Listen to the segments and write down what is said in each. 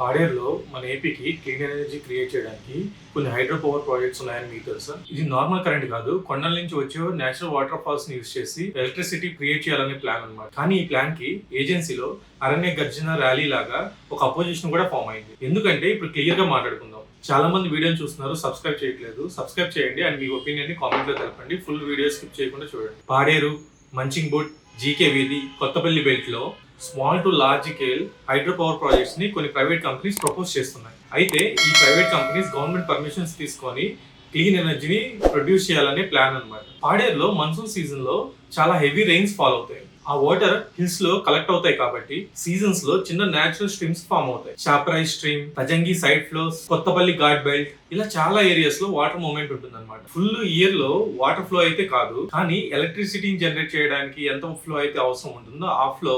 పాడేరులో మన ఏపీకి clean energy create చేయడానికి కొన్ని హైడ్రో పవర్ ప్రాజెక్ట్స్ ఉన్నాయని మీకు తెలుసా? ఇది నార్మల్ కరెంట్ కాదు కొండల నుంచి వచ్చే నేచురల్ వాటర్ ఫాల్స్ని యూస్ చేసి ఎలక్ట్రిసిటీ క్రియేట్ చేయాలనే ప్లాన్ అన్నమాట. కానీ ఈ ప్లాన్కి ఏజెన్సీలో అరణ్య గర్జన ర్యాలీ లాగా ఒక అపోజిషన్ కూడా ఫామ్ అయింది. ఎందుకంటే ఇప్పుడు క్లియర్గా మాట్లాడుకుందాం. చాలా మంది వీడియోని చూస్తున్నారు సబ్స్క్రైబ్ చేయట్లేదు. సబ్స్క్రైబ్ చేయండి అండ్ మీ ఒపీనియన్ని కామెంట్లో తెలపండి. ఫుల్ వీడియో స్కిప్ చేయకుండా చూడండి. పాడేరు మంచింగ్ బోట్ జీకే వీధి Kothapalli బెల్ట్లో small to large scale hydro power ప్రాజెక్ట్స్ని కొన్ని ప్రైవేట్ కంపెనీస్ ప్రపోజ్ చేస్తున్నాయి. అయితే ఈ ప్రైవేట్ కంపెనీస్ గవర్నమెంట్ పర్మిషన్స్ తీసుకొని క్లీన్ ఎనర్జీని ప్రొడ్యూస్ చేయాలనే ప్లాన్ అనమాట పాడేరులో మన్సూన్ సీజన్లో చాలా హెవీ రెయిన్స్ ఫాల్ అవుతాయి. ఆ వాటర్ హిల్స్లో కలెక్ట్ అవుతాయి కాబట్టి సీజన్స్లో చిన్న నేచురల్ స్ట్రీమ్స్ ఫామ్ అవుతాయి. Chaprai stream Tajangi side flows Kothapalli Ghat belt ఇలా చాలా ఏరియాస్లో వాటర్ మూమెంట్ ఉంటుంది అనమాట ఫుల్ ఇయర్లో వాటర్ ఫ్లో అయితే కాదు కానీ ఎలక్ట్రిసిటీని జనరేట్ చేయడానికి ఎంత ఫ్లో అయితే అవసరం ఉంటుందో ఆ ఫ్లో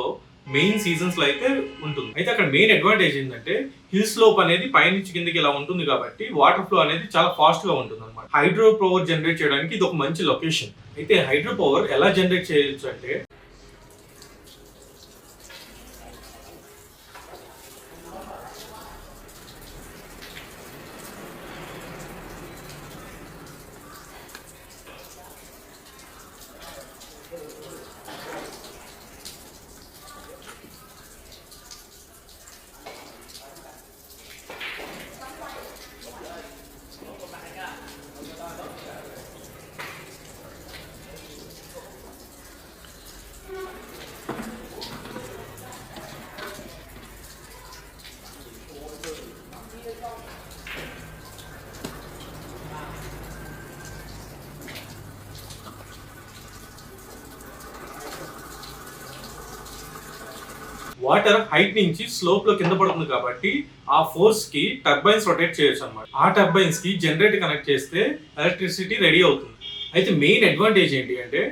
మెయిన్ సీజన్స్లో అయితే ఉంటుంది. అయితే అక్కడ మెయిన్ అడ్వాంటేజ్ ఏంటంటే హిల్ స్లోప్ అనేది పైనుంచి కిందకి ఇలా ఉంటుంది కాబట్టి వాటర్ ఫ్లో అనేది చాలా ఫాస్ట్గా ఉంటుంది అనమాట హైడ్రో పవర్ జనరేట్ చేయడానికి ఇది ఒక మంచి లొకేషన్ అయితే హైడ్రో పవర్ ఎలా జనరేట్ చేయొచ్చు అంటే వాటర్ హైట్ నుంచి స్లోప్లో కింద పడుతుంది కాబట్టి ఆ ఫోర్స్కి టర్బైన్స్ రొటేట్ చేయొచ్చు అనమాట ఆ టర్బైన్స్కి జనరేటర్ కనెక్ట్ చేస్తే ఎలక్ట్రిసిటీ రెడీ అవుతుంది. అయితే మెయిన్ అడ్వాంటేజ్ ఏంటి అంటే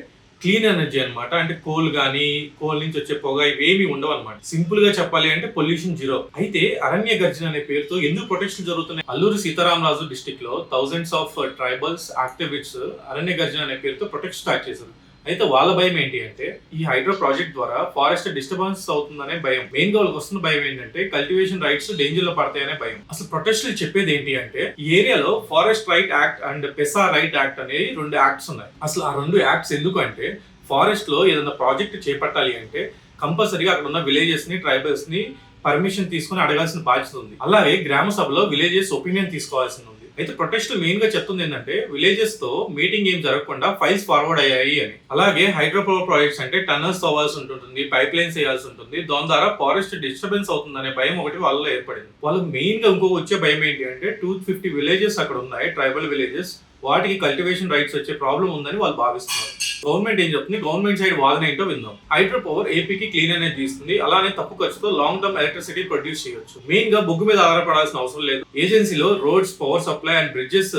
క్లీన్ ఎనర్జీ అనమాట అంటే కోల్ కానీ కోల్ నుంచి వచ్చే పొగ ఇవేమి ఉండవు అనమాట సింపుల్గా చెప్పాలి అంటే పొల్యూషన్ జీరో. అయితే అరణ్య గర్జన అనే పేరుతో ఎందుకు ప్రొటెక్షన్ జరుగుతున్నాయి? అల్లూరు సీతారామరాజు డిస్టిక్లో thousands of tribals activists Aranya Garjana అనే పేరుతో ప్రొటెక్షన్ స్టార్ట్ చేశారు. అయితే వాళ్ళ భయం ఏంటి అంటే ఈ హైడ్రో ప్రాజెక్ట్ ద్వారా ఫారెస్ట్ డిస్టర్బెన్స్ అవుతుందనే భయం. మెయిన్గా వాళ్ళకి వస్తున్న భయం ఏంటంటే కల్టివేషన్ రైట్స్ డేంజర్లో పడతాయనే భయం. అసలు ప్రొటెస్ట్ చెప్పేది ఏంటి అంటే ఈ ఏరియాలో forest right act and PESA right act అనేవి రెండు యాక్ట్స్ ఉన్నాయి. అసలు ఆ రెండు యాక్ట్స్ ఎందుకు అంటే ఫారెస్ట్లో ఏదైనా ప్రాజెక్ట్ చేపట్టాలి అంటే కంపల్సరీగా అక్కడ ఉన్న విలేజెస్ని ట్రైబల్స్ని పర్మిషన్ తీసుకుని అడగాల్సిన బాధ్యత ఉంది. అలాగే గ్రామ సభలో విలేజెస్ ఒపీనియన్ తీసుకోవాల్సింది అయితే ప్రొటెస్ట్ మెయిన్గా చెప్తుంది ఏంటంటే విలేజెస్తో మీటింగ్ ఏం జరగకుండా ఫైల్స్ ఫార్వర్డ్ అయ్యాయి అని. అలాగే హైడ్రోపవర్ ప్రాజెక్ట్స్ అంటే టనల్స్ తవ్వాల్సి ఉంటుంది పైప్ లైన్స్ వేయాల్సి ఉంటుంది. దాని ద్వారా ఫారెస్ట్ డిస్టర్బెన్స్ అవుతుందనే భయం ఒకటి వాళ్ళలో ఏర్పడింది. వాళ్ళు మెయిన్గా ఇంకో వచ్చే భయం ఏంటి అంటే టూ ఫిఫ్టీ విలేజెస్ అక్కడ ఉన్నాయి ట్రైబల్ విలేజెస్ వాటికి కల్టివేషన్ రైట్స్ వచ్చే ప్రాబ్లం ఉందని వాళ్ళు భావిస్తున్నారు. గవర్నమెంట్ ఏం చెప్తుంది? గవర్నమెంట్ సైడ్ వాదన ఏంటో విందాం. హైడ్రో పవర్ ఏపీకి క్లీన్ అనేది ఇస్తుంది అలానే తక్కువ ఖర్చుతో లాంగ్ టర్మ్ ఎలక్ట్రిసిటీ ప్రొడ్యూస్ చేయొచ్చు. మెయిన్గా బొగ్గు మీద ఆధారపడాల్సిన అవసరం లేదు. ఏజెన్సీలో roads power supply and bridges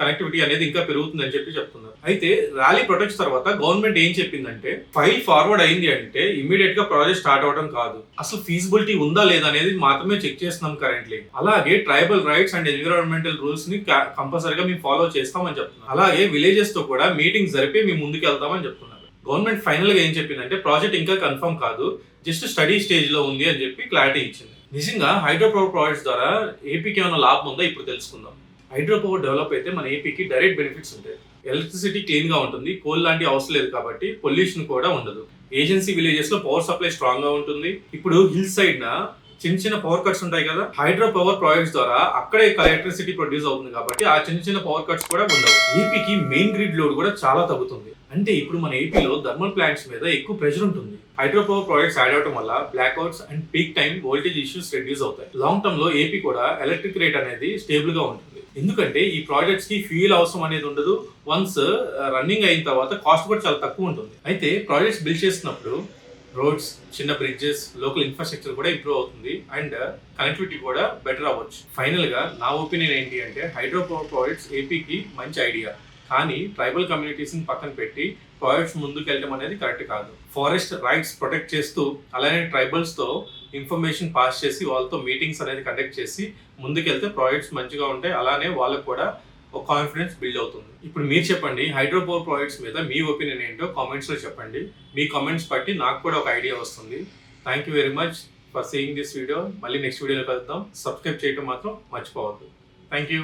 connectivity అనేది ఇంకా పెరుగుతుందని చెప్పి చెప్తున్నారు. అయితే ర్యాలీ ప్రొటెక్ట్స్ తర్వాత గవర్నమెంట్ ఏం చెప్పిందంటే ఫైల్ ఫార్వర్డ్ అయింది అంటే ఇమీడియట్గా ప్రాజెక్ట్ స్టార్ట్ అవడం కాదు. అసలు ఫీజిబిలిటీ ఉందా లేదా అనేది మాత్రమే చెక్ చేస్తున్నాం కరెంట్లీ అలాగే ట్రైబల్ రైట్స్ అండ్ ఎన్విరాన్మెంటల్ రూల్స్ని కంపల్సరీగా మేము ఫాలో చేస్తాం. చేస్తామని చెప్తున్నారు. అలాగే విలేజెస్తో కూడా మీటింగ్ జరిపి మేము ముందుకు వెళ్తామని చెప్తున్నారు. గవర్నమెంట్ ఫైనల్గా ఏం చెప్పిందంటే ప్రాజెక్ట్ ఇంకా కన్ఫర్మ్ కాదు జస్ట్ స్టడీ స్టేజ్లో ఉంది అని చెప్పి క్లారిటీ ఇచ్చింది. నిజంగా హైడ్రో పవర్ ప్రాజెక్ట్స్ ద్వారా ఏపీకి ఏమైనా లాభం ఉందా? ఇప్పుడు తెలుసుకుందాం. హైడ్రో పవర్ డెవలప్ అయితే మన ఏపీకి డైరెక్ట్ బెనిఫిట్స్ ఉంటాయి. ఎలక్ట్రిసిటీ క్లీన్గా ఉంటుంది కోల్ లాంటి అవసరం లేదు కాబట్టి పొల్యూషన్ కూడా ఉండదు. ఏజెన్సీ విలేజెస్లో పవర్ సప్లై స్ట్రాంగ్గా ఉంటుంది. ఇప్పుడు హిల్ సైడ్ నా చిన్న చిన్న పవర్ కట్స్ ఉంటాయి కదా హైడ్రో పవర్ ప్రాజెక్ట్స్ ద్వారా అక్కడే ఎలక్ట్రిసిటీ ప్రొడ్యూస్ అవుతుంది కాబట్టి ఆ చిన్న చిన్న పవర్ కట్స్ కూడా ఉండవు. ఏపీకి మెయిన్ గ్రిడ్ లోడ్ కూడా చాలా తగ్గుతుంది. అంటే ఇప్పుడు మన ఏపీలో థర్మల్ ప్లాంట్స్ మీద ఎక్కువ ప్రెషర్ ఉంటుంది. హైడ్రో పవర్ ప్రాజెక్ట్స్ యాడ్ అవడం వల్ల blackouts and peak time voltage issues reduce అవుతాయి. లాంగ్ టర్మ్లో ఏపీ కూడా ఎలక్ట్రిక్ రేట్ అనేది స్టేబుల్గా ఉంటుంది. ఎందుకంటే ఈ ప్రాజెక్ట్స్కి ఫ్యూయల్ అవసరం అనేది ఉండదు. వన్స్ రన్నింగ్ uh, అయిన తర్వాత కాస్ట్ కూడా చాలా తక్కువ ఉంటుంది. అయితే ప్రాజెక్ట్స్ బిల్డ్ చేసినప్పుడు రోడ్స్ చిన్న బ్రిడ్జెస్ లోకల్ ఇన్ఫ్రాస్ట్రక్చర్ కూడా ఇంప్రూవ్ అవుతుంది. అండ్ కనెక్టివిటీ uh, కూడా బెటర్ అవ్వచ్చు. ఫైనల్గా నా ఒపీనియన్ ఏంటి అంటే హైడ్రో పవర్ ప్రాజెక్ట్స్ ఏపీకి మంచి ఐడియా కానీ ట్రైబల్ కమ్యూనిటీస్ని పక్కన పెట్టి ప్రాజెక్ట్స్ ముందుకు వెళ్ళడం అనేది కరెక్ట్ కాదు. ఫారెస్ట్ రైట్స్ ప్రొటెక్ట్ చేస్తూ అలానే ట్రైబల్స్తో ఇన్ఫర్మేషన్ పాస్ చేసి వాళ్ళతో మీటింగ్స్ అనేది కండక్ట్ చేసి ముందుకెళ్తే ప్రాజెక్ట్స్ మంచిగా ఉంటాయి. అలానే వాళ్ళకు కూడా ఒక కాన్ఫిడెన్స్ బిల్డ్ అవుతుంది. ఇప్పుడు మీరు చెప్పండి హైడ్రోపవర్ ప్రాజెక్ట్స్ మీద మీ ఒపీనియన్ ఏంటో కామెంట్స్లో చెప్పండి. మీ కామెంట్స్ బట్టి నాకు కూడా ఒక ఐడియా వస్తుంది. Thank you very much for seeing this video మళ్ళీ నెక్స్ట్ వీడియోలో కలుద్దాం. సబ్స్క్రైబ్ చేయడం మాత్రం మర్చిపోవద్దు. Thank you